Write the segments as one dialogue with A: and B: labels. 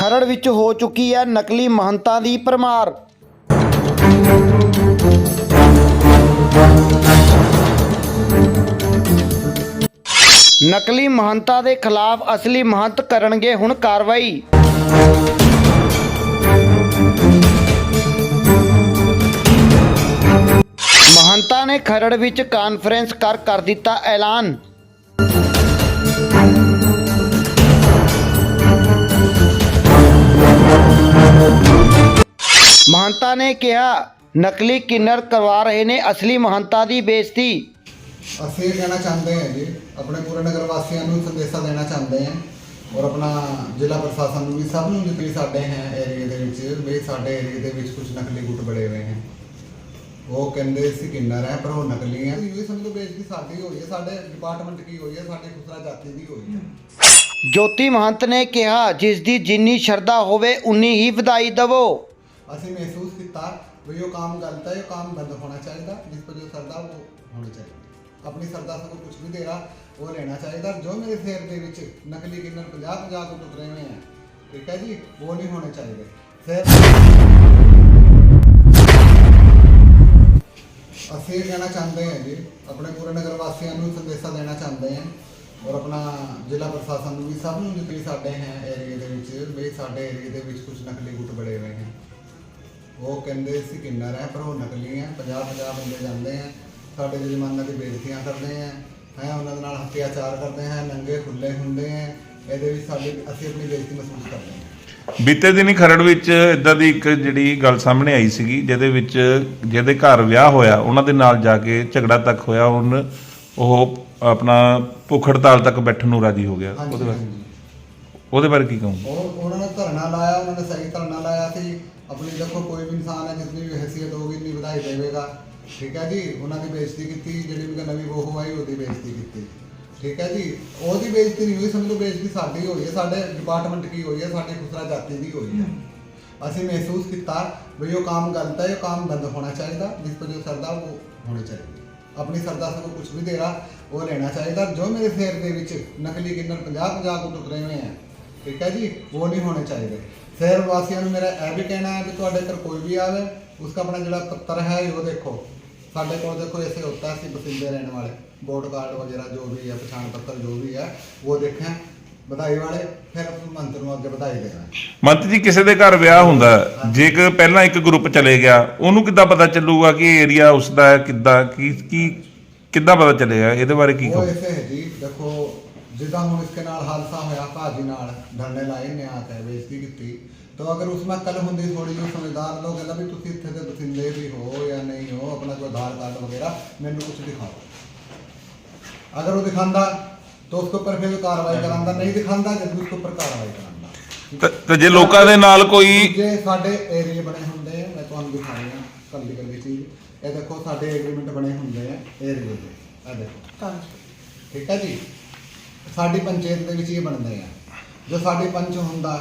A: ਖਰੜ ਵਿੱਚ ਹੋ ਚੁੱਕੀ ਹੈ ਨਕਲੀ ਮਹੰਤਾਂ ਦੀ ਪਰਮਾਰ ਨਕਲੀ ਮਹੰਤਾਂ ਦੇ ਖਿਲਾਫ ਅਸਲੀ ਮਹੰਤ ਕਰਨਗੇ ਹੁਣ ਕਾਰਵਾਈ। ਮਹੰਤਾਂ ਨੇ ਖਰੜ ਵਿੱਚ ਕਾਨਫਰੰਸ ਕਰ ਕਰ ਦਿੱਤਾ ਐਲਾਨ। ਮਹੰਤਾਂ ਨੇ ਕਿਹਾ ਨਕਲੀ ਕਿੰਨਰ ਕਰਵਾ ਰਹੇ ਨੇ ਅਸਲੀ ਮਹੰਤਾਂ ਦੀ ਬੇਇੱਜ਼ਤੀ।
B: ਅਸੀਂ ਇਹ ਕਹਿਣਾ ਚਾਹੁੰਦੇ ਹਾਂ ਜੀ ਆਪਣੇ ਪੂਰੇ ਨਗਰ ਵਾਸੀਆਂ ਨੂੰ ਸੰਦੇਸ਼ਾ ਦੇਣਾ ਚਾਹੁੰਦੇ ਹਾਂ ਔਰ ਆਪਣਾ ਜ਼ਿਲ੍ਹਾ ਪ੍ਰਸ਼ਾਸਨ ਨੂੰ ਵੀ ਸਭ ਨੂੰ ਜਿਤਨੇ ਸਾਡੇ ਹੈ ਏਰੀਏ ਦੇ ਵਿੱਚ ਵੀ ਸਾਡੇ ਏਰੀਏ ਦੇ ਵਿੱਚ ਕੁਝ ਨਕਲੀ ਗੁੱਟ ਬੜੇ ਹੋਏ ਹਨ ਉਹ ਕਹਿੰਦੇ ਸੀ ਕਿੰਨਰ ਹੈ ਪਰ ਉਹ ਨਕਲੀ ਹੈ। ਇਹ ਸਮਝੋ ਬੇਇੱਜ਼ਤੀ ਸਾਡੀ ਹੋਈ ਹੈ ਸਾਡੇ ਡਿਪਾਰਟਮੈਂਟ ਕੀ ਹੋਈ ਹੈ ਸਾਡੇ ਖੁਸਰਾ ਜਾਤੀ ਦੀ ਹੋਈ ਹੈ।
A: ਜੋਤੀ ਮਹੰਤ ਨੇ ਕਿਹਾ ਜਿਸ ਦੀ ਜਿੰਨੀ ਸ਼ਰਧਾ ਹੋਵੇ ਉਨੀ ਹੀ ਵਧਾਈ ਦਵੋ।
B: ਅਸੀਂ ਮਹਿਸੂਸ ਕੀਤਾ ਵੀ ਉਹ ਕੰਮ ਗਲਤ ਹੈ ਇਹ ਕੰਮ ਬੰਦ ਹੋਣਾ ਚਾਹੀਦਾ, ਜਿਸ ਪਰ ਜੋ ਸਰਦਾ ਉਹ ਹੋਣੀ ਚਾਹੀਦੀ। ਆਪਣੀ ਸਰਦਾ ਸੇ ਕੁਝ ਵੀ ਦੇ ਰਹਾ ਉਹ ਲੈਣਾ ਚਾਹੀਦਾ। ਜੋ ਮੇਰੇ ਸਿਰ ਦੇ ਵਿੱਚ ਨਕਲੀ ਕਿੰਨਰ 50 50 ਕੋ ਟੁਕਰੇ ਹੋਏ ਹੈ ਠੀਕ ਹੈ ਜੀ, ਉਹ ਨਹੀਂ ਹੋਣੇ ਚਾਹੀਦੇ। ਫਿਰ ਅਸੀਂ ਇਹ ਕਹਿਣਾ ਚਾਹੁੰਦੇ ਹਾਂ ਜੀ, ਆਪਣੇ ਪੂਰੇ ਨਗਰ ਵਾਸੀਆਂ ਨੂੰ ਸੰਦੇਸ਼ਾ ਦੇਣਾ ਚਾਹੁੰਦੇ ਹਾਂ ਔਰ ਆਪਣਾ ਜ਼ਿਲ੍ਹਾ ਪ੍ਰਸ਼ਾਸਨ ਨੂੰ ਵੀ ਸਭ ਨੂੰ ਜਿਤਨੇ ਸਾਡੇ ਹੈ ਏਰੀਏ ਦੇ ਵਿੱਚ ਵੀ ਸਾਡੇ ਏਰੀਏ ਦੇ ਵਿੱਚ ਕੁਝ ਨਕਲੀ ਗੁੱਟ ਬੜੇ ਹੋਏ ਹਨ ਉਹ ਕਹਿੰਦੇ ਸੀ ਕਿੰਨਰ ਹੈ ਪਰ ਉਹ ਨਕਲੀ ਹੈ। 50 50 ਬੰਦੇ ਜਾਂਦੇ ਹੈ। ਸਾਡੇ ਜਜ਼ਮਾਨਾਂ ਦੀ ਬੇਇੱਜ਼ਤੀਆਂ ਕਰਦੇ ਹੈ ਹੈ ਉਹਨਾਂ ਦੇ ਨਾਲ ਹੱਤਿਆਚਾਰ ਕਰਦੇ ਹੈ ਨੰਗੇ ਖੁੱਲੇ ਹੁੰਦੇ ਹੈ। ਇਹਦੇ ਵਿੱਚ ਸਾਡੀ ਅਸੀਂ ਆਪਣੀ ਬੇਇੱਜ਼ਤੀ ਮਹਿਸੂਸ ਕਰਦੇ ਹਾਂ।
C: ਬੀਤੇ ਦਿਨੀ ਖਰੜ ਵਿੱਚ ਇਦਾਂ ਦੀ ਇੱਕ ਜਿਹੜੀ ਗੱਲ ਸਾਹਮਣੇ ਆਈ ਸੀਗੀ ਜਿਹਦੇ ਵਿੱਚ ਜਿਹਦੇ ਘਰ ਵਿਆਹ ਹੋਇਆ ਉਹਨਾਂ ਦੇ ਨਾਲ ਜਾ ਕੇ ਝਗੜਾ ਤੱਕ ਹੋਇਆ ਉਹਨ ਉਹ ਆਪਣਾ ਭੁੱਖ ਹੜਤਾਲ ਤੱਕ ਬੈਠਣ ਨੂੰ ਰਾਜੀ ਹੋ ਗਿਆ। ਉਹਦੇ ਬਾਰੇ ਉਹਦੇ ਬਾਰੇ ਕੀ ਕਹੂੰ
B: ਉਹ ਉਹਨਾਂ ਨੇ ਧਰਨਾ ਲਾਇਆ ਉਹਨਾਂ ਨੇ ਸਹੀ ਧਰਨਾ ਲਾਇਆ ਸੀ। ਆਪਣੀ ਦੇਖੋ ਕੋਈ ਵੀ ਇਨਸਾਨ ਹੈ ਜਿਤਨੀ ਵੀ ਹੈਸੀਅਤ ਹੋਊਗੀ ਇੰਨੀ ਵਧਾਈ ਦੇਵੇਗਾ ਠੀਕ ਹੈ ਜੀ ਉਹਨਾਂ ਦੀ ਬੇਇੱਜ਼ਤੀ ਕੀਤੀ ਜਿਹੜੀ ਵੀ ਨਵੀਂ ਬਹੂ ਆਈ ਉਹਦੀ ਬੇਇੱਜ਼ਤੀ ਕੀਤੀ ਠੀਕ ਹੈ ਜੀ ਉਹਦੀ ਬੇਇੱਜ਼ਤੀ ਨਹੀਂ ਹੋਈ ਸਮਝੋ ਬੇਇੱਜ਼ਤੀ ਸਾਡੀ ਹੋਈ ਹੈ ਸਾਡੇ ਡਿਪਾਰਟਮੈਂਟ ਕੀ ਹੋਈ ਹੈ ਸਾਡੇ ਖੁਸਰਾ ਜਾਤੀ ਦੀ ਹੋਈ ਹੈ ਅਸੀਂ ਮਹਿਸੂਸ ਕੀਤਾ ਵੀ ਉਹ ਕੰਮ ਗਲਤ ਹੈ ਉਹ ਕੰਮ ਬੰਦ ਹੋਣਾ ਚਾਹੀਦਾ ਜਿਸ ਪਰ ਜੋ ਸਰਦਾ ਉਹ ਹੋਣੀ ਚਾਹੀਦੀ ਆਪਣੀ ਸਰਦਾ ਸੇ ਕੁਝ ਵੀ ਦੇਣਾ ਉਹ ਲੈਣਾ ਚਾਹੀਦਾ ਜੋ ਮੇਰੇ ਸਿਰ ਦੇ ਵਿੱਚ ਨਕਲੀ ਕਿੰਨਰ 50 50 ਕੋ ਟੁਕਰੇ ਹੋਏ ਹੈ ਠੀਕ ਹੈ ਜੀ ਉਹ ਨਹੀਂ ਹੋਣੇ ਚਾਹੀਦੇ शहर वासियों ਨੂੰ ਮੇਰਾ ਇਹ ਵੀ ਕਹਿਣਾ ਹੈ ਕਿ ਤੁਹਾਡੇ ਘਰ ਕੋਈ ਵੀ ਆਵੇ ਉਸका अपना ਜਿਹੜਾ ਪੱਤਰ ਹੈ ਉਹ ਦੇਖੋ। ਸਾਡੇ ਕੋਲ ਦੇਖੋ ऐसे होता है ਬਸਿੰਦੇ ਰਹਿਣ ਵਾਲੇ। वोट कार्ड वगैरह जो भी है पहचान पत्र जो भी है वो देखें ਵਧਾਈ ਵਾਲੇ ਫਿਰ ਮੰਤਰ ਨੂੰ ਅੱਗੇ ਵਧਾਈ ਦੇਣਾ
C: ਮੰਤ ਜੀ ਕਿਸੇ ਦੇ ਘਰ ਵਿਆਹ ਹੁੰਦਾ ਹੈ। ਪਹਿਲਾਂ ਇੱਕ ਗਰੁੱਪ ਚਲੇ ਗਿਆ ਉਹਨੂੰ ਕਿੱਦਾਂ ਪਤਾ ਚੱਲੂਗਾ ਕਿ ਏਰੀਆ ਉਸਦਾ ਹੈ ਕਿੱਦਾਂ ਕੀ ਕੀ ਕਿੱਦਾਂ ਪਤਾ ਚੱਲੇਗਾ? ਇਹਦੇ ਬਾਰੇ ਕੀ ਕਹੋ
B: ਐਸੇ ਹੈ ਜੀ ਦੇਖੋ ਜਿੱਦਾਂ ਹੁਣ ਇਸਕੇ ਨਾਲ ਹਾਦਸਾ ਹੋਇਆ ਭਾਜੀ ਨਾਲ ਡੰਡੇ ਲਾਏ ਨੇ ਆ ਕੇ ਬੇਇੱਜ਼ਤੀ ਕੀਤੀ। तो अगर उसमें कल होंगी थोड़ी जो समझदार लोग कहता भी तुम इतने के बसिंदे भी हो या नहीं हो अपना कोई आधार कार्ड वगैरह मैंने कुछ दिखाओ अगर वो दिखाता तो उसके ਉੱਪਰ ਫਿਰ ਕਾਰਵਾਈ ਕਰਾਂਦਾ ਨਹੀਂ ਦਿਖਾਉਂਦਾ ਜਦ ਵੀ ਉਸਕੇ ਉੱਪਰ ਕਾਰਵਾਈ ਕਰਾਂਦਾ
C: ਤੇ- ਜੇ ਲੋਕਾਂ ਦੇ ਨਾਲ ਕੋਈ
B: ਜੇ ਸਾਡੇ ਏਰੀਏ ਬਣੇ ਹੁੰਦੇ ਆ ਮੈਂ ਤੁਹਾਨੂੰ ਦਿਖਾਉਂਦਾ ਕੱਲੀ ਕੱਲੀ ਚੀਜ਼ ਇਹ ਦੇਖੋ ਸਾਡੇ ਐਗਰੀਮੈਂਟ ਬਣੇ ਹੁੰਦੇ ਆ ਏਰੀਏ ਦੇ। ਆ ਦੇਖੋ। ਠੀਕ ਹੈ ਜੀ? ਸਾਡੀ ਪੰਚਾਇਤ ਦੇ ਵਿੱਚ ਇਹ ਬਣਦੇ ਆ। ਜੋ ਸਾਡੇ ਪੰਚ ਹੁੰਦਾ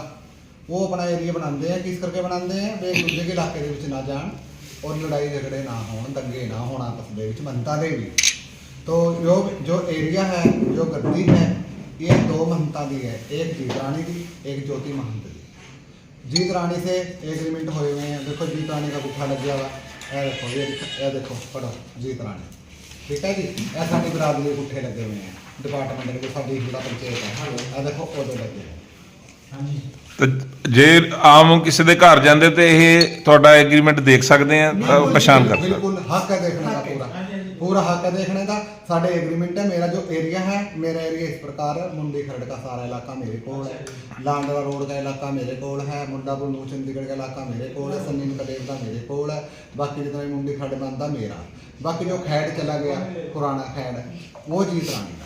B: ਉਹ ਆਪਣਾ ਏਰੀਆ ਬਣਾਉਂਦੇ ਆ ਕਿਸ ਕਰਕੇ ਬਣਾਉਂਦੇ ਆ ਵੀ ਇੱਕ ਦੂਜੇ ਦੇ ਇਲਾਕੇ ਦੇ ਵਿੱਚ ਨਾ ਜਾਣ ਔਰ ਲੜਾਈ ਝਗੜੇ ਨਾ ਹੋਣ ਦੰਗੇ ਨਾ ਹੋਣ ਆਪਸ ਦੇ ਵਿੱਚ ਮੰਨਤਾ ਦੇ ਵੀ तो जो जो एरिया है जो गद्दी है ये दो महंता दी है एक जीत रानी की एक ज्योति महंत की जीत रानी से एग्रीमेंट होए हुए हैं देखो जीत रानी का गुफा लग गया हुआ ये देखो ये ये देखो पढ़ो जीत रानी ठीक है जी ये साडी बरादरी के गुठे लगे हुए हैं डिपार्टमेंट के साडी जिला पंचायत है ये देखो ओदे लगे हैं
C: ਤੇ ਜੇ ਆਮ ਕਿਸੇ ਦੇ ਘਰ ਜਾਂਦੇ ਤੇ ਇਹ ਤੁਹਾਡਾ ਐਗਰੀਮੈਂਟ ਦੇਖ ਸਕਦੇ ਆ ਤਾਂ ਪਛਾਣ ਕਰ ਸਕਦੇ
B: ਬਿਲਕੁਲ ਹੱਕ ਹੈ ਦੇਖਣਾ ਦਾ ਪੂਰਾ। ਪੂਰਾ ਹੱਕ ਹੈ ਦੇਖਣੇ ਦਾ। ਸਾਡੇ ਐਗਰੀਮੈਂਟ ਹੈ ਮੇਰਾ ਜੋ ਏਰੀਆ ਹੈ ਮੇਰਾ ਏਰੀਆ ਇਸ ਪ੍ਰਕਾਰ ਮੁੰਡੀ ਖਰੜ ਦਾ ਸਾਰਾ ਇਲਾਕਾ ਮੇਰੇ ਕੋਲ ਹੈ। ਲਾਂਡਵਾ ਰੋਡ ਦਾ ਇਲਾਕਾ ਮੇਰੇ ਕੋਲ ਹੈ। ਮੁੰਡਾਪੁਰ ਨੂੰ ਚੰਡੀਗੜ੍ਹ ਦਾ ਇਲਾਕਾ ਮੇਰੇ ਕੋਲ ਹੈ। ਸੰਨੀ ਨਕਦੇਵ ਦਾ ਮੇਰੇ ਕੋਲ ਹੈ। ਬਾਕੀ ਜਿਤਨਾ ਮੁੰਡੀ ਖਰੜ ਬੰਦਾ ਮੇਰਾ। ਬਾਕੀ ਜੋ ਖੈੜ ਚਲਾ ਗਿਆ ਪੁਰਾਣਾ ਖੈੜ ਉਹ ਜੀਤ ਰਾਣੀ ਦਾ।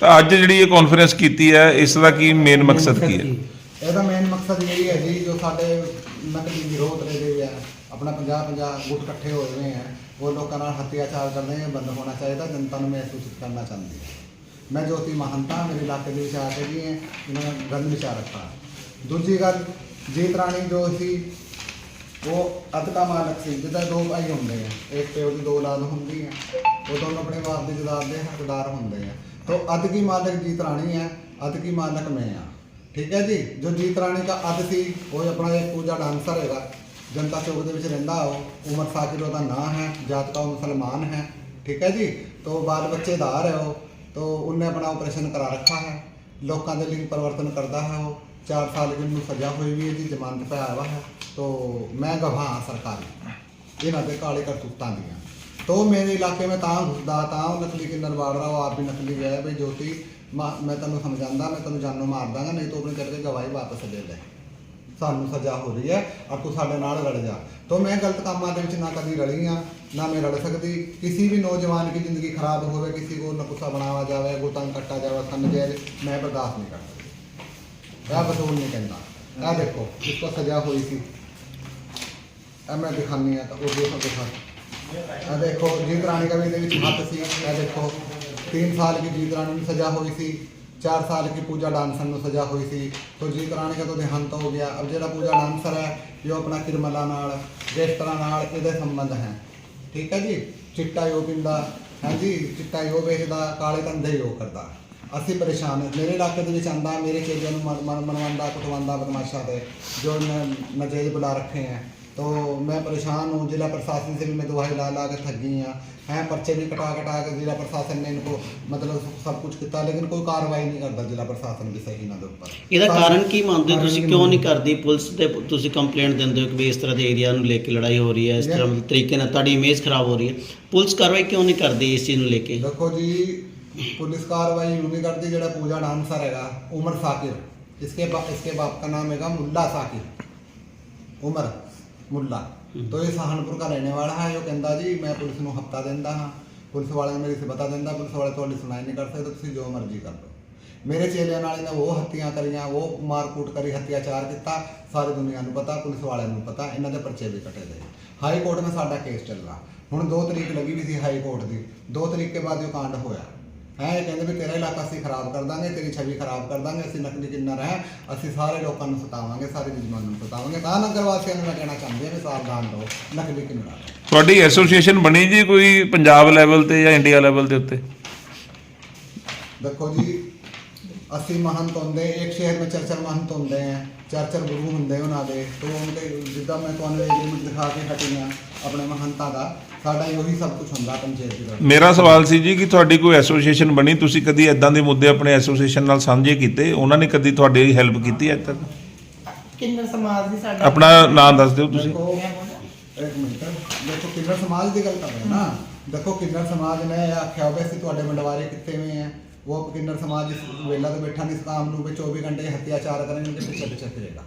C: ਤਾਂ ਅੱਜ ਜਿਹੜੀ ਇਹ ਕਾਨਫਰੰਸ ਕੀਤੀ ਹੈ ਇਸ ਦਾ ਕੀ ਮੇਨ ਮਕਸਦ ਕੀ ਹੈ?
B: ਇਹਦਾ ਮੇਨ ਮਕਸਦ ਇਹ ਹੈ ਜੀ, ਜੋ ਸਾਡੇ ਨਕਲੀ ਵਿਰੋਧ ਰਹੇ ਹੋਏ ਆ ਆਪਣਾ 50 50 ਗੁੱਟ ਇਕੱਠੇ ਹੋਏ ਹੋਏ ਆ, ਉਹ ਲੋਕਾਂ ਨਾਲ ਹੱਤਿਆਚਾਰ ਕਰਦੇ ਨੇ ਬੰਦ ਹੋਣਾ ਚਾਹੀਦਾ, ਜਨਤਾ ਨੂੰ ਮਹਿਸੂਸ ਕਰਨਾ ਚਾਹੁੰਦੀ ਹੈ ਮੈਂ ਜੋਤੀ ਮਹੰਤਾ, ਮੇਰੇ ਇਲਾਕੇ ਦੇ ਵਿਚਾਰ ਆ ਕੇ ਜੀ ਇਹਨਾਂ ਨੇ ਗੰਦ ਵਿਚਾਰ ਰੱਖਾ ਦੂਜੀ ਗੱਲ, ਜੀਤ ਰਾਣੀ ਜੋ ਸੀ, ਉਹ ਅਦਕਾ ਮਾਲਕ ਸੀ, ਜਿਹਦਾ ਦੋ ਭਾਈ ਹੁੰਦੇ ਆ, ਇੱਕ ਪਿਓ ਦੀ ਦੋ ਔਲਾਦ ਹੁੰਦੀ ਹੈ ਉਹ ਦੋਨੋਂ ਆਪਣੇ ਬਾਪ ਦੇ ਜਦਾਦ ਦੇ ਹੱਕਦਾਰ ਹੁੰਦੇ ਆ। ਤੋ ਅਦਕੀ ਮਾਲਕ ਜੀਤ ਰਾਣੀ ਹੈ ਅਦਕੀ ਮਾਲਕ ਮੈਂ ਆ। ਠੀਕ ਹੈ ਜੀ ਜੋ ਜੀਤ ਰਾਣੀ ਦਾ ਅੱਧ ਸੀ ਉਹ ਆਪਣਾ ਇੱਕ ਪੂਜਾ ਡਾਂਸਰ ਹੈਗਾ ਜਨਤਾ ਚੌਕ ਦੇ ਵਿੱਚ ਰਹਿੰਦਾ ਉਹ ਉਮਰ ਸਾਕਿਰ ਉਹਦਾ ਨਾਂ ਹੈ ਜਾਤ ਕਾ ਉਹ ਮੁਸਲਮਾਨ ਹੈ ਠੀਕ ਹੈ ਜੀ ਤੋਂ ਬਾਲ ਬੱਚੇਦਾਰ ਹੈ ਉਹ ਤੋਂ ਉਹਨੇ ਆਪਣਾ ਆਪਰੇਸ਼ਨ ਕਰਾ ਰੱਖਾ ਹੈ ਲੋਕਾਂ ਦੇ ਲਿੰਗ ਪਰਿਵਰਤਨ ਕਰਦਾ ਹੈ ਉਹ 4 ਸਾਲ ਦੀ ਨੂੰ ਸਜ਼ਾ ਹੋਈ ਵੀ ਹੈ ਜੀ ਜ਼ਮਾਨਤ ਪੈ ਆਇਆ ਹੈ ਤੋਂ ਮੈਂ ਗਵਾਹ ਹਾਂ ਸਰਕਾਰੀ ਇਹਨਾਂ ਦੇ ਕਾਲੇ ਕਰਤੂਤਾਂ ਦੀਆਂ तो मेरे इलाके में ਤਾਂ घुसदा ਤਾਂ ਉਹ ਨਕਲੀ ਕਿੰਨਰ ਵਾੜ ਰਹਾ ਉਹ ਆਪ ਵੀ ਨਕਲੀ ਹੈ ਬਈ ਜੋਤੀ ਮਾ- ਮੈਂ ਤੈਨੂੰ ਸਮਝਾਉਂਦਾ, ਮੈਂ ਤੁਹਾਨੂੰ ਜਾਨੋਂ ਮਾਰ ਦਾਂਗਾ, ਨਹੀਂ ਤੂੰ ਆਪਣੇ ਕਰਕੇ ਗਵਾਹੀ ਵਾਪਸ ਲੈ ਲੈ ਸਾਨੂੰ ਸਜ਼ਾ ਹੋ ਰਹੀ ਹੈ ਔਰ ਤੂੰ ਸਾਡੇ ਨਾਲ ਰਲ ਜਾ। ਤੋਂ ਮੈਂ ਗਲਤ ਕੰਮਾਂ ਦੇ ਵਿੱਚ ਨਾ ਕਦੀ ਰਲੀ ਆ ਨਾ ਮੈਂ ਰਲ ਸਕਦੀ। ਕਿਸੇ ਵੀ ਨੌਜਵਾਨ ਦੀ ਜ਼ਿੰਦਗੀ ਖਰਾਬ ਹੋਵੇ, ਕਿਸੇ ਕੋ ਨਕੁਸਾ ਬਣਾਵਾ ਜਾਵੇ ਗੁਤਾਂ ਕੱਟਾ ਜਾਵੇ, ਸੰਨ ਜਾਏ ਮੈਂ ਬਰਦਾਸ਼ਤ ਨਹੀਂ ਕਰ ਸਕਦੀ। ਇਹ ਬਤੂਲ ਨਹੀਂ ਕਹਿੰਦਾ। ਇਹ ਦੇਖੋ ਇਸ ਕੋ ਸਜ਼ਾ ਹੋਈ ਸੀ, ਇਹ ਮੈਂ ਦਿਖਾਉਂਦੀ ਆ ਤਾਂ ਉਹ ਦੇਖੋ ਦਿਖਾ ਆ ਦੇਖੋ ਜੀਤ ਰਾਣੀ ਦਾ ਦੇ ਵਿੱਚ ਹੱਥ ਸੀ, ਇਹ ਦੇਖੋ। 3 ਸਾਲ की जीत रानी में सजा हुई थी चार साल की पूजा डांसर में सजा हुई थी तो जीत रानी का तो देहांत हो गया अब ਜਿਹੜਾ पूजा डांसर है ਜੋ ਆਪਣਾ ਕਿਰਮਲਾ ਨਾਲ ਜਿਸ ਤਰ੍ਹਾਂ ਨਾਲ ਇਹਦੇ ਸੰਬੰਧ ਹੈ ਠੀਕ ਹੈ ਜੀ ਚਿੱਟਾ ਯੋ ਪਿੰਦਾ ਹਾਂਜੀ ਚਿੱਟਾ ਯੋ ਵੇਚਦਾ ਕਾਲੇ ਧੰਦੇ ਯੋ ਕਰਦਾ ਅਸੀਂ ਪਰੇਸ਼ਾਨ ਹਾਂ। ਮੇਰੇ ਇਲਾਕੇ ਦੇ ਵਿੱਚ ਆਂਦਾ ਮੇਰੇ ਚੇਲਿਆਂ ਨੂੰ ਮਨ- ਮਨ- ਮਨਵਾਉਂਦਾ ਕੁਟਵਾਉਂਦਾ ਬਦਮਾਸ਼ਾਂ ਤੇ ਜੋ न- नजेज बुला रखे हैं तो मैं परेशान हूँ जिला प्रशासन से भी मैं दुआई ला ला के थक गई हाँ हैं पर्चे भी कटा कटा के जिला प्रशासन ने इनको मतलब सब कुछ किया लेकिन कोई कार्रवाई नहीं करता जिला प्रशासन भी सही ना दे ऊपर
D: ਇਹਦਾ
B: सारे-
D: ਕਾਰਨ ਕੀ ਮੰਨਦੇ ਹੋ
B: ਕਾਰਨ
D: ਤੁਸੀਂ
B: ਕੀ
D: ਕਿਉਂ ਨਹੀਂ
B: ਮੰਨਦੇ?
D: ਕਰਦੀ ਪੁਲਿਸ ਤੇ ਤੁਸੀਂ ਕੰਪਲੇਂਟ ਦਿੰਦੇ ਹੋ ਕਿ ਵੀ ਇਸ ਤਰ੍ਹਾਂ ਦੇ ਏਰੀਆ ਨੂੰ ਲੈ ਕੇ ਲੜਾਈ ਹੋ ਰਹੀ ਹੈ ਇਸ ਤਰ੍ਹਾਂ ਦੇ ਤਰੀਕੇ ਨਾਲ ਤੁਹਾਡੀ ਇਮੇਜ ਖਰਾਬ ਹੋ ਰਹੀ ਹੈ ਪੁਲਿਸ ਕਾਰਵਾਈ ਕਿਉਂ ਨਹੀਂ ਕਰਦੀ ਇਸ ਚੀਜ਼ ਨੂੰ ਲੈ ਕੇ
B: देखो जी पुलिस कार्रवाई यूं नहीं करती जरा पूजा डांसर हैगा उमर साकिर इसके बा, इसके बाप का नाम हैगा मुल्ला साकिर उमर मुल्ला तो ये सहारनपुर का रहने वाला है जो कहता जी मैं पुलिस ਨੂੰ ਹਫਤਾ ਦਿੰਦਾ ਹਾਂ ਪੁਲਿਸ ਵਾਲਿਆਂ ਨੇ ਮੇਰੀ ਸੇਵਾ ਦਿੰਦਾ ਪੁਲਿਸ ਵਾਲੇ ਤੁਹਾਡੀ ਸੁਣਾਈ ਨਹੀਂ ਕਰ ਸਕਦੇ ਤੁਸੀਂ ਜੋ ਮਰਜ਼ੀ ਕਰ ਲਓ ਮੇਰੇ ਚੇਲਿਆਂ ਨਾਲ ਇਹਨੇ ਉਹ ਹੱਤੀਆਂ ਕਰੀਆਂ ਉਹ ਮਾਰਕੂਟ ਕਰੀ ਹੱਤਿਆਚਾਰ ਕੀਤਾ ਸਾਰੀ ਦੁਨੀਆ ਨੂੰ ਪਤਾ ਪੁਲਿਸ ਵਾਲਿਆਂ ਨੂੰ ਪਤਾ ਇਹਨਾਂ ਦੇ ਪਰਚੇ ਵੀ ਕੱਟੇ ਗਏ ਹਾਈ ਕੋਰਟ में ਸਾਡਾ ਕੇਸ ਚੱਲ ਰਿਹਾ ਹੁਣ 2 ਤਰੀਕ ਲੱਗੀ ਵੀ ਸੀ ਹਾਈ ਕੋਰਟ ਦੀ 2 ਤਰੀਕ ਕੇ ਬਾਅਦ ਇਹ ਕਾਂਡ ਹੋਇਆ ਹੈ ਇਹ ਕਹਿੰਦੇ ਵੀ ਤੇਰਾ ਇਲਾਕਾ ਅਸੀਂ ਖਰਾਬ ਕਰ ਦਾਂਗੇ ਤੇਰੀ ਛਵੀ ਖਰਾਬ ਕਰ ਦਾਂਗੇ ਅਸੀਂ ਨਕਲੀ ਕਿੰਨਰ ਹੈ ਅਸੀਂ ਸਾਰੇ ਲੋਕਾਂ ਨੂੰ ਸਤਾਵਾਂਗੇ ਸਾਰੇ ਜਜ਼ਮਾਨ ਨੂੰ ਸਤਾਵਾਂਗੇ। ਤਾਂ ਨਗਰ ਵਾਸੀਆਂ ਨੂੰ ਮੈਂ ਕਹਿਣਾ ਚਾਹੁੰਦੀ ਹਾਂ ਵੀ ਸਾਵਧਾਨ ਰਹੋ ਨਕਲੀ ਕਿੰਨਰਾਂ ਤੋਂ
C: ਤੁਹਾਡੀ ਐਸੋਸੀਏਸ਼ਨ ਬਣੀ ਜੀ ਕੋਈ ਪੰਜਾਬ ਲੈਵਲ ਤੇ ਜਾਂ ਇੰਡੀਆ ਲੈਵਲ ਦੇ ਉੱਤੇ?
B: ਦੇਖੋ ਜੀ ਅਸੀਂ ਮਹੰਤ ਹੁੰਦੇ ਇੱਕ ਸ਼ਹਿਰ ਵਿੱਚ ਚਰਚਰ ਮਹੰਤ ਹੁੰਦੇ ਆ ਚਰਚਰ ਗੁਰੂ ਹੁੰਦੇ ਉਹਨਾਂ ਦੇ ਤੋਂ ਉਹਦੇ ਜਿੱਦਾਂ ਮੈਂ ਤੁਹਾਨੂੰ ਐਗਰੀਮੈਂਟ ਦਿਖਾ ਕੇ ਹਟੀਆਂ ਆਪਣੇ ਮਹੰਤਾਂ ਦਾ। ਸਾਡਾ ਇਹੀ ਸਭ ਕੁਝ ਹੁੰਦਾ ਪੰਚਾਇਤ ਦੇ ਵਿੱਚ
C: ਮੇਰਾ ਸਵਾਲ ਸੀ ਜੀ ਕਿ ਤੁਹਾਡੀ ਕੋਈ ਐਸੋਸੀਏਸ਼ਨ ਬਣੀ? ਤੁਸੀਂ ਕਦੀ ਐਦਾਂ ਦੇ ਮੁੱਦੇ ਆਪਣੇ ਐਸੋਸੀਏਸ਼ਨ ਨਾਲ ਸਾਂਝੇ ਕੀਤੇ? ਉਹਨਾਂ ਨੇ ਕਦੀ ਤੁਹਾਡੀ ਹੈਲਪ ਕੀਤੀ ਅੱਜ ਤੱਕ?
E: ਕਿੰਨਰ ਸਮਾਜ ਦੀ ਸਾਡਾ
C: ਆਪਣਾ ਨਾਮ ਦੱਸ ਦਿਓ ਤੁਸੀਂ।
B: ਦੇਖੋ ਇੱਕ ਮਿੰਟ। ਦੇਖੋ ਕਿੰਨਰ ਸਮਾਜ ਦੀ ਗੱਲ ਕਰ ਰਹੇ ਹਾਂ ਨਾ। ਦੇਖੋ ਕਿੰਨਰ ਸਮਾਜ ਨੇ ਇਹ ਆਖਿਆ ਹੋਵੇ ਅਸੀਂ ਤੁਹਾਡੇ ਮੰਡਵਾਰੇ ਕਿੱਥੇ ਹੋਏ ਆ। ਉਹ ਕਿੰਨਰ ਸਮਾਜ ਇਸ ਵੇਲਾ ਤੇ ਬੈਠਾ ਨਹੀਂ ਸਕਾਮ ਨੂੰ ਵੀ 24 ਘੰਟੇ ਹੱਤਿਆਚਾਰ ਕਰਨਗੇ ਪਿੱਛੇ ਪਿੱਛੇ ਫਿਰੇਗਾ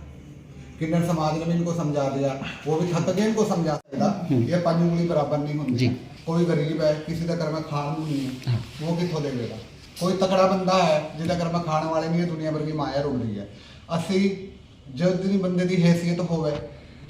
B: किन्नर समाज ने भी इनको समझा दिया वो भी थक गए इनको समझा देगा ये पंज उंगली बराबर नहीं होती
D: जी।
B: कोई गरीब है किसी का घर में खान नहीं है वो कितों देगा कोई तकड़ा बंदा है ਜਿਹਦਾ ਘਰ ਮੈਂ ਖਾਣ ਵਾਲੇ ਨਹੀਂ ਹੈ ਦੁਨੀਆ ਭਰ ਦੀ ਮਾਇਆ ਰੋਲ ਰਹੀ ਹੈ ਅਸੀਂ जब भी बंदे की हैसियत होवे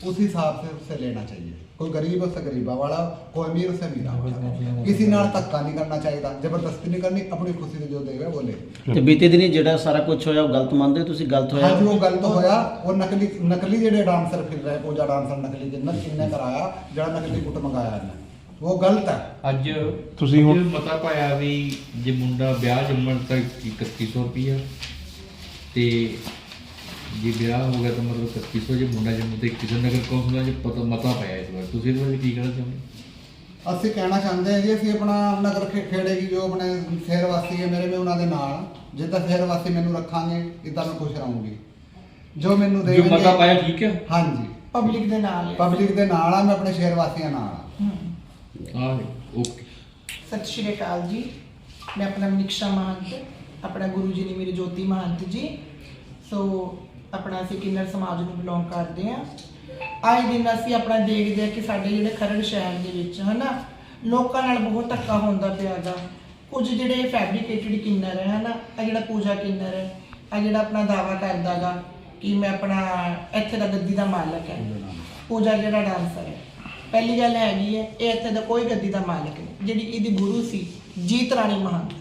B: उस हिसाब से उससे लेना चाहिए कोई गरीब उससे गरीबा वाला कोई अमीर उससे अमीरा वाला किसी नाल धक्का नहीं करना चाहिए जबरदस्ती नहीं करनी अपनी खुशी से जो देवे वो ले
D: ਤੇ ਬੀਤੇ ਦਿਨੀ ਜਿਹੜਾ ਸਾਰਾ ਕੁਝ ਹੋਇਆ ਉਹ ਗਲਤ ਮੰਨਦੇ ਹੋ ਤੁਸੀਂ ਗਲਤ ਹੋਇਆ
B: ਹਾਂਜੀ ਉਹ ਗਲਤ ਹੋਇਆ ਉਹ ਨਕਲੀ ਨਕਲੀ ਜਿਹੜੇ ਡਾਂਸਰ ਫਿਰ ਰਹੇ ਪੂਜਾ ਡਾਂਸਰ ਨਕਲੀ ਜਿੰਨਾ ਕਿੰਨੇ ਕਰਾਇਆ ਜਿਹੜਾ ਨਕਲੀ ਕੁੱਟ ਮੰਗਾਇਆ ਇਹਨੇ ਉਹ ਗਲਤ ਹੈ
F: ਅੱਜ
C: ਤੁਸੀਂ ਹੁਣ-
F: ਅੱਜ ਮਤਾ ਪਾਇਆ ਵੀ ਜੇ ਮੁੰਡਾ ਵਿਆਹ ਜੰਮਣ ਤੱਕ 3100 ਰੁਪਈਆ ਤੇ ਜੇ ਵਿਆਹ ਹੋ ਗਿਆ ਤਾਂ ਮਤਲਬ 3100 ਜੇ ਮੁੰਡਾ ਜੰਮੂ ਤੇ ਕਿਸੇ ਨਗਰ ਕੌਂਸਲ ਨੇ ਪਤਾ ਮਤਾ ਪਾਇਆ ਇਸ ਵਾਰ। ਤੁਸੀਂ ਇਹਦੇ ਬਾਰੇ ਕੀ ਕਹਿਣਾ ਚਾਹੁੰਦੇ
B: ਅਸੀਂ ਕਹਿਣਾ ਚਾਹੁੰਦੇ ਹਾਂ ਜੀ ਅਸੀਂ ਆਪਣਾ ਨਗਰ ਖੇ- ਖੇੜੇ ਕੀ ਜੋ ਆਪਣੇ ਸ਼ਹਿਰ ਵਾਸੀ ਹੈ ਮੇਰੇ ਮੈਂ ਉਹਨਾਂ ਦੇ ਨਾਲ ਜਿੱਦਾਂ ਸ਼ਹਿਰ ਵਾਸੀ ਮੈਨੂੰ ਰੱਖਾਂਗੇ ਇਦਾਂ ਮੈਂ ਖੁਸ਼ ਰਹੂੰਗੀ। ਜੋ ਮੈਨੂੰ
F: ਜੋ
B: ਦੇਣਗੇ
F: ਮਤਾ ਪਾਇਆ ਠੀਕ ਹੈ।
B: ਹਾਂਜੀ।
E: ਪਬਲਿਕ ਦੇ ਨਾਲ ਹੈ।
B: ਪਬਲਿਕ ਦੇ ਨਾਲ ਆ ਮੈਂ ਆਪਣੇ ਸ਼ਹਿਰ ਵਾਸੀਆਂ ਨਾਲ ਆ।
E: ਹਮ।
F: ਓਕੇ।
E: ਸਤਿ ਸ਼੍ਰੀ ਅਕਾਲ ਜੀ। ਮੈਂ ਆਪਣਾ ਨਿਕਸ਼ਾ ਮਹੰਤ ਆਪਣਾ ਗੁਰੂ ਜੀ ਨੇ ਮੇਰੇ ਜੋਤੀ ਮਹੰਤ ਜੀ। ਸੋ ਆਪਣਾ ਅਸੀਂ ਕਿੰਨਰ ਸਮਾਜ ਨੂੰ ਬਿਲੋਂਗ ਕਰਦੇ ਆ ਆਏ ਦਿਨ ਅਸੀਂ ਆਪਣਾ ਦੇਖਦੇ ਆ ਕਿ ਸਾਡੇ ਜਿਹੜੇ ਖਰੜ ਸ਼ਹਿਰ ਦੇ ਵਿੱਚ ਹਨਾ, ਲੋਕਾਂ ਨਾਲ ਬਹੁਤ ਧੱਕਾ ਹੁੰਦਾ ਪਿਆ ਪਿਆਗਾ ਕੁਝ ਜਿਹੜੇ ਫੈਬਰੀਕੇਟਡ ਕਿੰਨਰ ਹੈ ਹਨਾ ਆ ਜਿਹੜਾ ਪੂਜਾ ਕਿੰਨਰ ਹੈ ਆ ਜਿਹੜਾ ਆਪਣਾ ਦਾਵਾ ਕਰਦਾਗਾ ਕਿ ਮੈਂ ਆਪਣਾ ਇੱਥੇ ਦਾ ਗੱਦੀ ਦਾ ਮਾਲਕ ਹੈ। ਪੂਜਾ ਜਿਹੜਾ ਡਾਂਸਰ ਹੈ। ਪਹਿਲੀ ਗੱਲ ਹੈਗੀ ਹੈ, ਇਹ ਇੱਥੇ ਦਾ ਕੋਈ ਗੱਦੀ ਦਾ ਮਾਲਕ ਨਹੀਂ, ਜਿਹੜੀ ਇਹਦੀ ਗੁਰੂ ਸੀ, ਜੀਤ ਰਾਣੀ ਮਹੰਤ।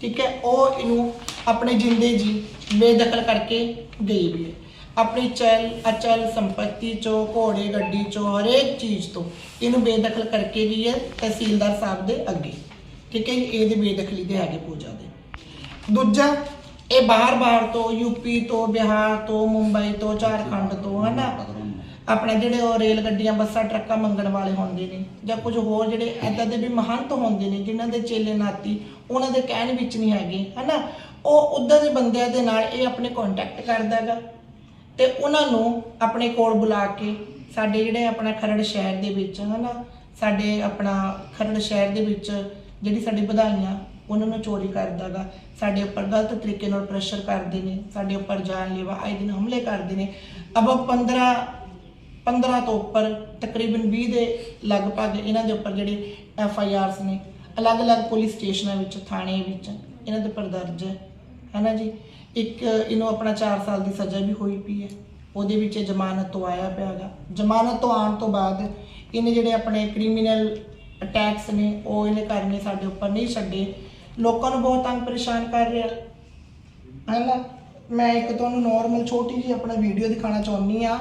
E: ਠੀਕ ਹੈ ਉਹ ਇਹਨੂੰ ਆਪਣੇ ਜਿੰਦੇ ਜੀ ਬੇਦਖਲ ਕਰਕੇ ਗਈ ਵੀ ਹੈ। ਆਪਣੀ ਚਲ ਅਚਲ ਸੰਪਤੀ ਚੋਂ ਘੋੜੇ ਗੱਡੀ ਚੋਂ ਹਰੇਕ ਚੀਜ਼ ਤੋਂ ਇਹਨੂੰ ਬੇਦਖਲ ਕਰਕੇ ਵੀ ਹੈ ਤਹਿਸੀਲਦਾਰ ਸਾਹਿਬ ਦੇ ਅੱਗੇ। ਠੀਕ ਹੈ ਜੀ, ਇਹਦੇ ਬੇਦਖਲੀ ਦੇ ਹੈਗੇ ਪੂਜਾ ਦੇ। ਦੂਜਾ ਇਹ ਬਾਹਰ ਬਾਹਰ ਤੋਂ ਯੂਪੀ ਤੋਂ ਬਿਹਾਰ ਤੋਂ ਮੁੰਬਈ ਤੋਂ ਝਾਰਖੰਡ ਤੋਂ ਹਨਾ? ਆਪਣੇ ਜਿਹੜੇ ਉਹ ਰੇਲ ਗੱਡੀਆਂ, ਬੱਸਾਂ, ਟਰੱਕਾਂ ਮੰਗਣ ਵਾਲੇ ਹੁੰਦੇ ਨੇ ਜਾਂ ਕੁਝ ਹੋਰ ਜਿਹੜੇ ਐਦਾਂ ਦੇ ਵੀ ਮਹੰਤ ਹੁੰਦੇ ਨੇ ਜਿਨ੍ਹਾਂ ਦੇ ਚੇਲੇ ਨਾਤੀ ਉਹਨਾਂ ਦੇ ਕਹਿਣ ਵਿੱਚ ਨਹੀਂ ਹੈਗੇ, ਹਨਾ? ਉਹ ਉਦਾਂ ਦੇ ਬੰਦਿਆਂ ਦੇ ਨਾਲ ਇਹ ਆਪਣੇ ਕੰਟੈਕਟ ਕਰਦਾ ਹੈਗਾ ਤੇ ਉਹਨਾਂ ਨੂੰ ਆਪਣੇ ਕੋਲ ਬੁਲਾ ਕੇ ਸਾਡੇ ਜਿਹੜੇ ਆਪਣਾ ਖਰੜ ਸ਼ਹਿਰ ਦੇ ਵਿੱਚ, ਹਨਾ? ਸਾਡੇ ਆਪਣਾ ਖਰੜ ਸ਼ਹਿਰ ਦੇ ਵਿੱਚ ਜਿਹੜੀ ਸਾਡੀ ਵਧਾਈਆਂ, ਉਹਨਾਂ ਨੂੰ ਚੋਰੀ ਕਰਦਾਗਾ ਸਾਡੇ ਉੱਪਰ ਗਲਤ ਤਰੀਕੇ ਨਾਲ ਪ੍ਰੈਸ਼ਰ ਕਰਦੇ ਨੇ, ਸਾਡੇ ਉੱਪਰ ਜਾਨਲੇਵਾ ਆਏ ਦਿਨ ਹਮਲੇ ਕਰਦੇ ਨੇ। ਅਬ 15 15 ਤੋਂ ਉੱਪਰ, ਤਕਰੀਬਨ 20 ਦੇ ਲਗਭਗ ਇਹਨਾਂ ਦੇ ਉੱਪਰ ਜਿਹੜੇ ਐਫ ਆਈ ਆਰਸ ਨੇ, ਅਲੱਗ-ਅਲੱਗ ਪੁਲਿਸ ਸਟੇਸ਼ਨਾਂ ਵਿੱਚ, ਥਾਣੇ ਵਿੱਚ ਇਹਨਾਂ ਦੇ ਉੱਪਰ ਦਰਜ ਹੈ। ਹੈਨਾ ਜੀ? ਇੱਕ ਇਹਨੂੰ ਆਪਣਾ 4 ਸਾਲ ਦੀ ਸਜ਼ਾ ਵੀ ਹੋਈ ਪਈ ਹੈ। ਉਹਦੇ ਵਿੱਚ ਇਹ ਜ਼ਮਾਨਤ ਤੋਂ ਆਇਆ ਪਿਆ ਹੈਗਾ ਜ਼ਮਾਨਤ ਤੋਂ ਆਉਣ ਤੋਂ ਬਾਅਦ ਇਹਨੇ ਜਿਹੜੇ ਆਪਣੇ ਕ੍ਰਿਮੀਨਲ ਅਟੈਕਸ ਨੇ, ਉਹ ਇਹਨੇ ਕਰਨੇ ਸਾਡੇ ਉੱਪਰ ਨਹੀਂ ਛੱਡੇ। ਲੋਕਾਂ ਨੂੰ ਬਹੁਤ ਤੰਗ ਪਰੇਸ਼ਾਨ ਕਰ ਰਿਹਾ। ਹੈਨਾ? ਮੈਂ ਇੱਕ ਤੁਹਾਨੂੰ ਨਾਰਮਲ ਛੋਟੀ ਜਿਹੀ ਆਪਣਾ ਵੀਡੀਓ ਦਿਖਾਣਾ ਚਾਹੁੰਦੀ ਆ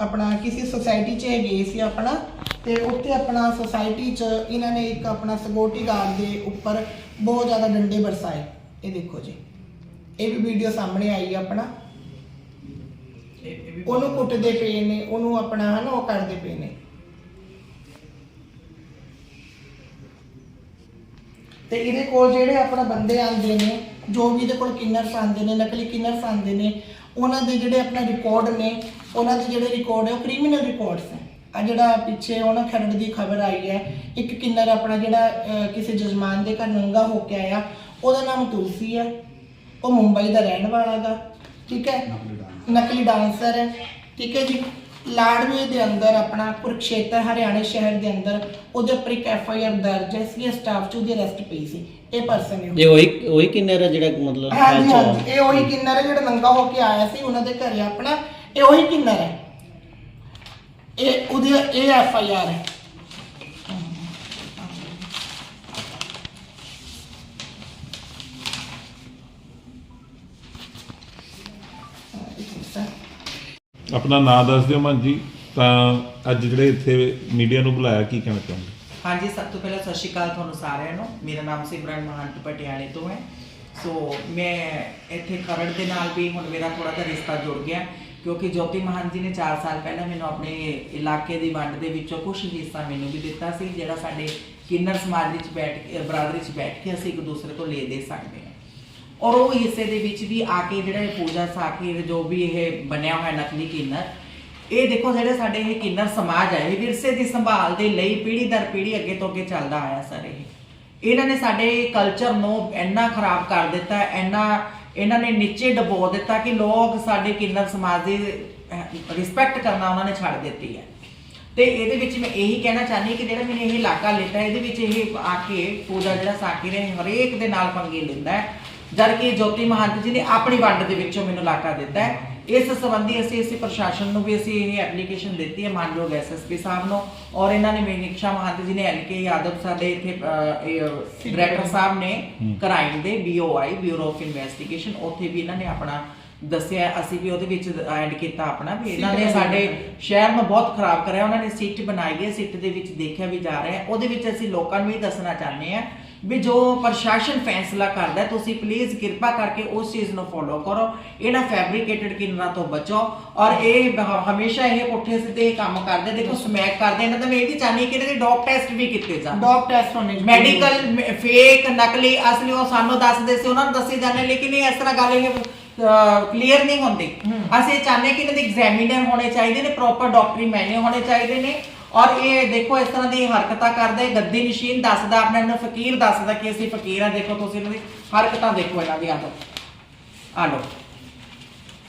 E: ਆਪਣਾ ਕਿਸੇ ਸੋਸਾਇਟੀ 'ਚ ਇਹ ਗਏ ਸੀ ਆਪਣਾ, ਤੇ ਉੱਥੇ ਆਪਣਾ ਸੁਸਾਇਟੀ 'ਚ ਇਹਨਾਂ ਨੇ ਇੱਕ ਆਪਣਾ ਸਿਕਿਉਰਿਟੀ ਗਾਰਡ ਦੇ ਉੱਪਰ ਬਹੁਤ ਜ਼ਿਆਦਾ ਡੰਡੇ ਬਰਸਾਏ। ਇਹ ਦੇਖੋ ਜੀ, ਇਹ ਵੀ ਵੀਡੀਓ ਸਾਹਮਣੇ ਆਈ ਆ ਆਪਣਾ। ਉਹਨੂੰ ਕੁੱਟਦੇ ਪਏ ਨੇ, ਉਹਨੂੰ ਆਪਣਾ ਹਨਾ ਉਹ ਕਰਦੇ ਪਏ ਨੇ। ਤੇ ਇਹਦੇ ਕੋਲ ਜਿਹੜੇ ਆਪਣਾ ਬੰਦੇ ਆਉਂਦੇ ਨੇ, ਜੋ ਵੀ ਇਹਦੇ ਕੋਲ ਕਿੰਨਰਸ ਆਉਂਦੇ ਨੇ, ਨਕਲੀ ਕਿੰਨਰਸ ਆਉਂਦੇ ਨੇ, ਉਹਨਾਂ ਦੇ ਜਿਹੜੇ ਆਪਣਾ ਰਿਕਾਰਡ ਨੇ ਉਹਨਾਂ ਦੇ ਜਿਹੜੇ ਰਿਕਾਰਡ ਹੈ ਉਹ ਕ੍ਰਿਮੀਨਲ ਰਿਕਾਰਡਸ ਹੈ। ਆ ਜਿਹੜਾ ਪਿੱਛੇ ਉਹਨਾਂ ਖਰੜ ਦੀ ਖਬਰ ਆਈ ਹੈ ਇੱਕ ਕਿੰਨਰ ਆਪਣਾ ਜਿਹੜਾ ਅਹ, ਕਿਸੇ ਜਜਮਾਨ ਦੇ ਘਰ ਨੰਗਾ ਹੋ ਕੇ ਆਇਆ ਉਹਦਾ ਨਾਮ ਤੁਲਸੀ ਹੈ। ਉਹ ਮੁੰਬਈ ਦਾ ਰਹਿਣ ਵਾਲਾ ਗਾ ਠੀਕ ਹੈ? ਨਕਲੀ ਡਾਂਸਰ। ਹੈ ਠੀਕ ਹੈ ਜੀ? ਲਾੜਵੇ ਦੇ ਅੰਦਰ ਆਪਣਾ ਕੁਰਕਸ਼ੇਤਰ ਹਰਿਆਣਾ ਸ਼ਹਿਰ ਦੇ ਅੰਦਰ ਉਹਦੇ ਉੱਪਰ ਇੱਕ ਐਫ ਆਈ ਆਰ ਦਰਜ ਹੈ ਸੀ ਸਟਾਫ ਚ ਉਹਦੀ ਅਰੈਸਟ ਪਈ ਸੀ। ਇਹ ਪਰਸਨ ਹੈ
D: ਇਹ ਉਹੀ ਉਹੀ ਕਿੰਨਰ ਹੈ ਜਿਹੜਾ ਮਤਲਬ
E: ਹਾਂਜੀ ਹਾਂਜੀ ਇਹ ਉਹੀ ਕਿੰਨਰ ਹੈ ਜਿਹੜਾ ਨੰਗਾ ਹੋ ਕੇ ਆਇਆ ਸੀ ਉਹਨਾਂ ਦੇ ਘਰੇ ਆਪਣਾ ਇਹ ਉਹੀ ਕਿੰਨਰ ਹੈ? ਇਹ ਉਹਦੀ ਇਹ ਐਫ ਆਈ ਆਰ ਹੈ।
C: ਆਪਣਾ ਨਾਮ ਦੱਸ ਦਿਓ ਮਨ ਜੀ। ਤਾਂ ਅੱਜ ਜਿਹੜੇ ਇੱਥੇ ਮੀਡੀਆ ਨੂੰ ਬੁਲਾਇਆ ਕੀ ਕਹਿਣਾ ਚਾਹੁੰਦੇ
G: ਹਾਂਜੀ ਸਭ ਤੋਂ ਪਹਿਲਾਂ ਸਤਿ ਸ਼੍ਰੀ ਅਕਾਲ ਤੁਹਾਨੂੰ ਸਾਰਿਆਂ ਨੂੰ। ਮੇਰਾ ਨਾਮ ਸਿਮਰਨ ਮਹੰਤ ਪਟਿਆਲੇ ਤੋਂ ਹੈ। ਸੋ ਮੈਂ ਇੱਥੇ ਖਰੜ ਦੇ ਨਾਲ ਵੀ ਹੁਣ ਮੇਰਾ ਥੋੜਾ ਜਿਹਾ ਰਿਸ਼ਤਾ ਜੁੜ ਗਿਆ। ਕਿਉਂਕਿ ਜੋਤੀ ਮਹਾਨ ਜੀ ਨੇ 4 ਸਾਲ ਪਹਿਲਾਂ ਮੈਨੂੰ ਆਪਣੇ ਇਲਾਕੇ ਦੀ ਵੰਡ ਦੇ ਵਿੱਚੋਂ ਕੁਝ ਹਿੱਸਾ ਮੈਨੂੰ ਵੀ ਦਿੱਤਾ ਸੀ, ਜਿਹੜਾ ਸਾਡੇ ਕਿੰਨਰ ਸਮਾਜ ਵਿੱਚ ਬੈਠ ਕੇ ਬਰਾਦਰੀ ਵਿੱਚ ਬੈਠ ਕੇ ਅਸੀਂ ਇੱਕ ਦੂਸਰੇ ਤੋਂ ਲੈ ਦੇ ਸਕਦੇ ਹਾਂ। ਔਰ ਉਹ ਹਿੱਸੇ ਦੇ ਵਿੱਚ ਵੀ ਆ ਕੇ ਜਿਹੜਾ ਇਹ ਪੂਜਾ ਸਾਖੀ ਜੋ ਵੀ ਇਹ ਬਣਿਆ ਹੋਇਆ ਨਕਲੀ ਕਿੰਨਰ, ਇਹ ਦੇਖੋ ਜਿਹੜੇ ਸਾਡੇ ਇਹ ਕਿੰਨਰ ਸਮਾਜ ਹੈ ਇਹ ਵਿਰਸੇ ਦੀ ਸੰਭਾਲ ਦੇ ਲਈ ਪੀੜ੍ਹੀ ਦਰ ਪੀੜ੍ਹੀ ਅੱਗੇ ਤੋਂ ਅੱਗੇ ਚੱਲਦਾ ਆਇਆ ਸਰ ਇਹ। ਇਹਨਾਂ ਨੇ ਸਾਡੇ ਕਲਚਰ ਨੂੰ ਇੰਨਾ ਖਰਾਬ ਕਰ ਦਿੱਤਾ, ਇੰਨਾ ਇਹਨਾਂ ਨੇ ਨੀਚੇ ਡਬੋ ਦਿੱਤਾ ਕਿ ਲੋਕ ਸਾਡੇ ਕਿੰਨਰ ਸਮਾਜ ਦੀ ਰਿਸਪੈਕਟ ਕਰਨਾ ਉਹਨਾਂ ਨੇ ਛੱਡ ਦਿੱਤੀ ਹੈ। ਤੇ ਇਹਦੇ ਵਿੱਚ ਮੈਂ ਇਹੀ ਕਹਿਣਾ ਚਾਹਨੀ ਕਿ ਜਿਹੜਾ ਮੈਨੇ ਇਹ ਇਲਾਕਾ ਲਿੱਤਾ ਇਹਦੇ ਵਿੱਚ ਇਹ ਆ ਕੇ ਪੂਜਾ ਜਿਹੜਾ ਸਾਕੀ ਨੇ ਹਰੇਕ ਦੇ ਨਾਲ ਪੰਗੇ ਲੈਂਦਾ ਹੈ। ਜਦ ਕਿ ਜੋਤੀ ਮਹੰਤ ਜੀ ਨੇ ਆਪਣੀ ਵੰਡ ਦੇ ਵਿੱਚੋਂ ਮੈਨੂੰ ਇਲਾਕਾ ਦਿੱਤਾ ਹੈ। ਇਸ ਸੰਬੰਧੀ ਅਸੀਂ ਅਸੀਂ ਪ੍ਰਸ਼ਾਸਨ ਨੂੰ ਵੀ ਅਸੀਂ ਇਹ ਐਪਲੀਕੇਸ਼ਨ ਦਿੱਤੀ ਹੈ ਮਾਨਯੋਗ ਐਸਐਸਪੀ ਸਾਹਿਬ ਨੂੰ ਔਰ ਇਹਨਾਂ ਨੇ ਮੇਨਿਕਸ਼ਾ ਮਹੰਤ ਜੀ ਨੇ ਐਲਕੇ ਯਾਦਵ ਸਾਡੇ ਇੱਥੇ ਡਾਇਰੈਕਟਰ ਸਾਹਿਬ ਨੇ ਕ੍ਰਾਈਮ ਦੇ ਬੀਓਆਈ ਬਿਊਰੋ ਆਫ ਇਨਵੈਸਟੀਗੇਸ਼ਨ ਉੱਥੇ ਵੀ ਇਹਨਾਂ ਨੇ ਆਪਣਾ ਦੱਸਿਆ ਅਸੀਂ ਵੀ ਉਹਦੇ ਵਿੱਚ ਐਡ ਕੀਤਾ ਆਪਣਾ ਵੀ ਇਹਨਾਂ ਨੇ ਸਾਡੇ ਸ਼ਹਿਰ ਨੂੰ ਬਹੁਤ ਖਰਾਬ ਕਰਿਆ। ਉਹਨਾਂ ਨੇ ਸਿੱਟ ਬਣਾਈ ਹੈ ਸਿੱਟ ਦੇ ਵਿੱਚ ਦੇਖਿਆ ਵੀ ਜਾ ਰਿਹਾ ਹੈ। ਉਹਦੇ ਵਿੱਚ ਅਸੀਂ ਲੋਕਾਂ ਨੂੰ ਇਹ ਦੱਸਣਾ ਚਾਹੁੰਦੇ ਹਾਂ ਵੀ ਜੋ ਪ੍ਰਸ਼ਾਸਨ ਫੈਸਲਾ ਕਰਦਾ ਤੁਸੀਂ ਪਲੀਜ਼ ਕਿਰਪਾ ਕਰਕੇ ਉਸ ਚੀਜ਼ ਨੂੰ ਫੋਲੋ ਕਰੋ। ਇਹਨਾਂ ਫੈਬਰੀਕੇਟਡ ਕਿੰਨਰਾਂ ਤੋਂ ਬਚੋ ਔਰ ਇਹ ਹਮੇਸ਼ਾ ਇਹ ਪੁੱਠੇ ਸਿੱਧੇ ਕੰਮ ਕਰਦੇ ਦੇਖੋ ਸਮੈਕ ਕਰਦੇ ਇਹਨਾਂ ਦਾ ਮੈਂ ਇਹ ਵੀ ਚਾਹਨੀ ਕਿ ਇਹਨਾਂ ਦੇ ਡੌਗ ਟੈਸਟ ਵੀ ਕੀਤੇ ਜਾਣ।
E: ਡੌਗ ਟੈਸਟ ਹੋਣੇ ਨੇ।
G: ਮੈਡੀਕਲ ਫੇਕ ਨਕਲੀ ਅਸਲੀ ਉਹ ਸਾਨੂੰ ਦੱਸਦੇ ਸੀ ਉਹਨਾਂ ਨੂੰ ਦੱਸੇ ਜਾਂਦੇ ਲੇਕਿਨ ਇਹ ਇਸ ਤਰ੍ਹਾਂ ਗੱਲ ਇਹ ਕਲੀਅਰ ਨਹੀਂ ਹੁੰਦੀ। ਅਸੀਂ ਚਾਹੁੰਦੇ ਕਿ ਇਹਨਾਂ ਦੇ ਐਗਜ਼ਾਮੀਨਰ ਹੋਣੇ ਚਾਹੀਦੇ ਨੇ ਪ੍ਰੋਪਰ ਡਾਕਟਰੀ ਮੈਨੂ ਹੋਣੇ ਚਾਹੀਦੇ ਨੇ ਔਰ ਇਹ ਦੇਖੋ ਇਸ ਤਰ੍ਹਾਂ ਦੀ ਹਰਕਤਾਂ ਕਰਦੇ, ਗੱਦੀ ਨਸ਼ੀਨ ਦੱਸਦਾ, ਆਪਣੇ ਨੂੰ ਫਕੀਰ ਦੱਸਦਾ ਕਿ ਅਸੀਂ ਫਕੀਰ ਆ ਦੇਖੋ ਤੁਸੀਂ ਇਹਨਾਂ ਦੀ ਹਰਕਤਾਂ ਦੇਖੋ ਇਹਨਾਂ ਦੀ ਆਦੋ ਆ ਲੋ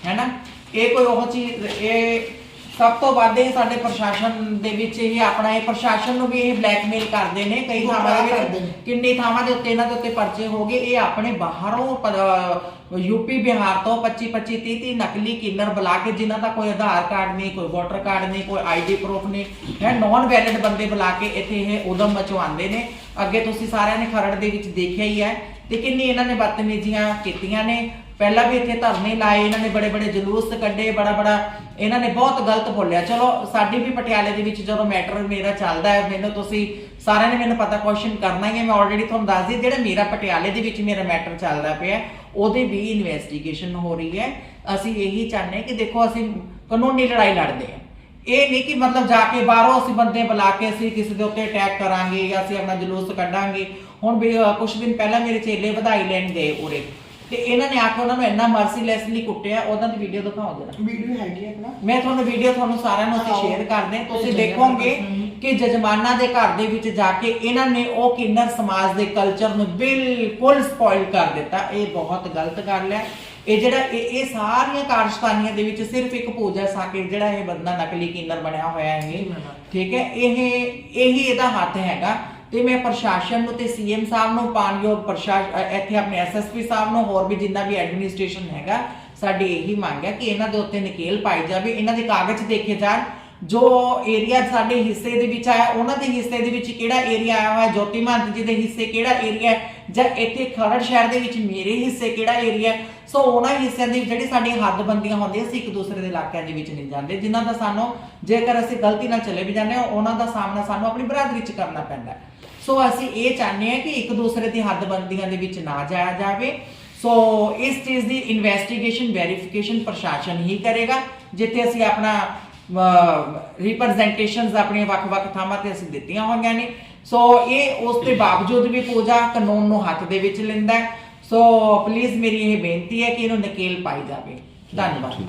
G: ਹੈ ਨਾ? ਇਹ ਕੋਈ ਉਹ ਚੀਜ਼, ਇਹ ਸਭ ਤੋਂ ਵੱਧ ਇਹ ਸਾਡੇ ਪ੍ਰਸ਼ਾਸਨ ਦੇ ਵਿੱਚ ਇਹ ਆਪਣਾ ਇਹ ਪ੍ਰਸ਼ਾਸਨ ਨੂੰ ਵੀ ਇਹ ਬਲੈਕਮੇਲ ਕਰਦੇ ਨੇ ਕਈ ਥਾਵਾਂ ਦੇ। ਵਿੱਚ ਕਿੰਨੀ ਥਾਵਾਂ ਦੇ ਉੱਤੇ ਇਹਨਾਂ ਦੇ ਉੱਤੇ ਪਰਚੇ ਹੋ ਗਏ ਇਹ ਆਪਣੇ ਬਾਹਰੋਂ ਯੂਪੀ ਬਿਹਾਰ ਤੋਂ 25 25 30 30 ਨਕਲੀ ਕਿਲਰ ਬੁਲਾ ਕੇ ਜਿਨ੍ਹਾਂ ਦਾ ਕੋਈ ਆਧਾਰ ਕਾਰਡ ਨਹੀਂ ਕੋਈ ਵੋਟਰ ਕਾਰਡ ਨਹੀਂ ਕੋਈ ਆਈਡੀ ਪ੍ਰੂਫ ਨਹੀਂ ਹੈ ਨਾਨ ਵੈਲਿਡ ਬੰਦੇ ਬੁਲਾ ਕੇ ਇੱਥੇ ਇਹ ਉਦਮ ਮਚਵਾਉਂਦੇ ਨੇ ਅੱਗੇ ਤੁਸੀਂ ਸਾਰਿਆਂ ਨੇ ਖਰੜ ਦੇ ਵਿੱਚ ਦੇਖਿਆ ਹੀ ਹੈ ਤੇ ਕਿੰਨੀ ਇਹਨਾਂ ਨੇ ਬਦਤਮੀਜ਼ੀਆਂ ਕੀਤੀਆਂ ਨੇ ਪਹਿਲਾਂ ਵੀ ਇੱਥੇ ਧਰਨੇ ਲਾਏ, ਇਹਨਾਂ ਨੇ ਬੜੇ ਬੜੇ ਜਲੂਸ ਕੱਢੇ, ਬੜਾ ਬੜਾ, ਇਹਨਾਂ ਨੇ ਬਹੁਤ ਗਲਤ ਬੋਲਿਆ। ਚਲੋ, ਸਾਡੀ ਵੀ ਪਟਿਆਲੇ ਦੇ ਵਿੱਚ ਜਦੋਂ ਮੈਟਰ ਮੇਰਾ ਚੱਲਦਾ ਹੈ, ਮੈਨੂੰ ਤੁਸੀਂ ਸਾਰਿਆਂ ਨੇ ਮੈਨੂੰ ਪਤਾ ਕੁਐਸਚਨ ਕਰਨਾ ਹੀ ਹੈ, ਮੈਂ ਆਲਰੇਡੀ ਤੁਹਾਨੂੰ ਦੱਸ ਦਿੱਤੀ, ਜਿਹੜਾ ਮੇਰਾ ਪਟਿਆਲੇ ਦੇ ਵਿੱਚ ਮੇਰਾ ਮੈਟਰ ਚੱਲਦਾ ਪਿਆ, ਉਹਦੀ ਵੀ ਇਨਵੈਸਟੀਗੇਸ਼ਨ ਹੋ ਰਹੀ ਹੈ। ਅਸੀਂ ਇਹੀ ਚਾਹੁੰਦੇ ਕਿ ਦੇਖੋ, ਅਸੀਂ ਕਾਨੂੰਨੀ ਲੜਾਈ ਲੜਦੇ ਹਾਂ। ਇਹ ਨਹੀਂ ਕਿ ਮਤਲਬ ਜਾ ਕੇ ਬਾਹਰੋਂ ਅਸੀਂ ਬੰਦੇ ਬੁਲਾ ਕੇ ਅਸੀਂ ਕਿਸੇ ਦੇ ਉੱਤੇ ਅਟੈਕ ਕਰਾਂਗੇ ਜਾਂ ਅਸੀਂ ਆਪਣਾ ਜਲੂਸ ਕੱਢਾਂਗੇ। ਹੁਣ ਵੀ ਕੁਝ ਦਿਨ ਪਹਿਲਾਂ ਮੇਰੇ ਚੇਲੇ ਵਧਾਈ ਲੈਣ ਗਏ ਉਰੇ। ਤੇ ਇਹਨਾਂ ਨੇ ਆ ਕੇ ਉਹਨਾਂ ਨੂੰ ਇੰਨਾ ਮਰਸੀਲੈਸਲੀ ਕੁੱਟਿਆ ਉਹਨਾਂ ਦੀ ਵੀਡੀਓ ਦਿਖਾਓ ਜਰਾ
E: ਵੀਡੀਓ ਹੈਗੀ ਆਪਣਾ।
G: ਮੈਂ ਤੁਹਾਨੂੰ ਵੀਡੀਓ ਤੁਹਾਨੂੰ ਸਾਰਿਆਂ ਨੂੰ ਅਸੀਂ। ਸ਼ੇਅਰ ਕਰਦੇ ਹਾਂ। ਤੁਸੀਂ ਦੇਖੋਗੇ। ਕਿ ਜਜਮਾਨਾਂ ਦੇ ਘਰ ਦੇ ਵਿੱਚ ਜਾ ਕੇ ਇਹਨਾਂ ਨੇ ਉਹ ਕਿੰਨਰ ਸਮਾਜ ਦੇ ਕਲਚਰ ਨੂੰ ਬਿਲਕੁਲ ਸਪੋਇਲ ਕਰ ਦਿੱਤਾ। ਇਹ ਬਹੁਤ ਗਲਤ ਗੱਲ ਹੈ। ਇਹ ਜਿਹੜਾ ਇਹ ਇਹ ਸਾਰੀਆਂ ਕਾਰਜਸਥਾਨੀਆਂ ਦੇ ਵਿੱਚ ਸਿਰਫ ਇੱਕ ਪੂਜਾ ਸਾਕੇ ਜਿਹੜਾ ਇਹ ਬੰਦਾ ਨਕਲੀ ਕਿੰਨਰ ਬਣਿਆ ਹੋਇਆ ਹੈ ਠੀਕ ਹੈ? ਇਹ ਇਹੀ ਇਹਦਾ ਹੱਥ ਹੈਗਾ। ਤੇ ਮੈਂ ਪ੍ਰਸ਼ਾਸਨ ਨੂੰ ਤੇ ਸੀਐਮ ਸਾਹਿਬ ਨੂੰ, ਪਾਣਯੋਗ ਪ੍ਰਸ਼ਾਸਨ ਇੱਥੇ ਆਪਣੇ ਐਸਐਸਪੀ ਸਾਹਿਬ ਨੂੰ, ਹੋਰ ਵੀ ਜਿੰਨਾ ਵੀ ਐਡਮਿਨਿਸਟ੍ਰੇਸ਼ਨ ਹੈਗਾ, ਸਾਡੀ ਇਹੀ ਮੰਗ ਹੈ ਕਿ ਇਹਨਾਂ ਦੇ ਉੱਤੇ ਨਕੇਲ ਪਾਈ ਜਾਵੇ, ਇਹਨਾਂ ਦੇ ਕਾਗਜ਼ ਦੇਖੇ ਜਾਣ ਜੋ ਏਰੀਆ ਸਾਡੇ ਹਿੱਸੇ ਦੇ ਵਿੱਚ ਆਇਆ, ਉਹਨਾਂ ਦੇ ਹਿੱਸੇ ਦੇ ਵਿੱਚ ਕਿਹੜਾ ਏਰੀਆ ਆਇਆ ਹੋਇਆ? ਜੋਤੀ ਮਹੰਤ ਜੀ ਦੇ ਹਿੱਸੇ ਕਿਹੜਾ ਏਰੀਆ ਜਾਂ ਇੱਥੇ ਖਰੜ ਸ਼ਹਿਰ ਦੇ ਵਿੱਚ ਮੇਰੇ ਹਿੱਸੇ ਕਿਹੜਾ ਏਰੀਆ ਸੋ ਉਹਨਾਂ ਹਿੱਸਿਆਂ ਦੀ ਜਿਹੜੀ ਸਾਡੀ ਹੱਦਬੰਦੀਆਂ ਹੁੰਦੀਆਂ ਅਸੀਂ ਇੱਕ ਦੂਸਰੇ ਦੇ ਇਲਾਕਿਆਂ ਦੇ ਵਿੱਚ ਨਹੀਂ ਜਾਂਦੇ, ਜਿਨ੍ਹਾਂ ਦਾ ਸਾਨੂੰ ਜੇਕਰ ਅਸੀਂ ਗਲਤੀ ਨਾਲ ਚਲੇ ਵੀ ਜਾਂਦੇ ਹਾਂ, ਉਹਨਾਂ ਦਾ ਸਾਹਮਣਾ ਸਾਨੂੰ ਆਪਣੀ ਬਰਾਦਰੀ 'ਚ ਕਰਨਾ ਪੈਂਦਾ ਸੋ ਅਸੀਂ ਇਹ ਚਾਹੁੰਦੇ ਹਾਂ ਕਿ ਇੱਕ ਦੂਸਰੇ ਦੀ ਹੱਦਬੰਦੀਆਂ ਦੇ ਵਿੱਚ ਨਾ ਜਾਇਆ ਜਾਵੇ। ਸੋ ਇਸ ਚੀਜ਼ ਦੀ ਇਨਵੈਸਟੀਗੇਸ਼ਨ ਵੈਰੀਫਿਕੇਸ਼ਨ ਪ੍ਰਸ਼ਾਸਨ ਹੀ ਕਰੇਗਾ, ਜਿੱਥੇ ਅਸੀਂ ਆਪਣਾ ਰਿਪਰੈਜ਼ੈਂਟੇਸ਼ਨਸ ਆਪਣੀਆਂ ਵੱਖ-ਵੱਖ ਥਾਵਾਂ ਤੇ ਅਸੀਂ ਦਿੱਤੀਆਂ ਹੋਈਆਂ ਨੇ। ਸੋ ਇਹ ਉਸ ਦੇ ਬਾਵਜੂਦ ਵੀ ਪੂਜਾ ਕਾਨੂੰਨ ਨੂੰ ਹੱਥ ਦੇ ਵਿੱਚ ਲੈਂਦਾ ਹੈ। ਸੋ ਪਲੀਜ਼ ਮੇਰੀ ਇਹ ਬੇਨਤੀ ਹੈ ਕਿ ਇਹਨੂੰ ਨਕੇਲ ਪਾਈ ਜਾਵੇ। ਧੰਨਵਾਦ।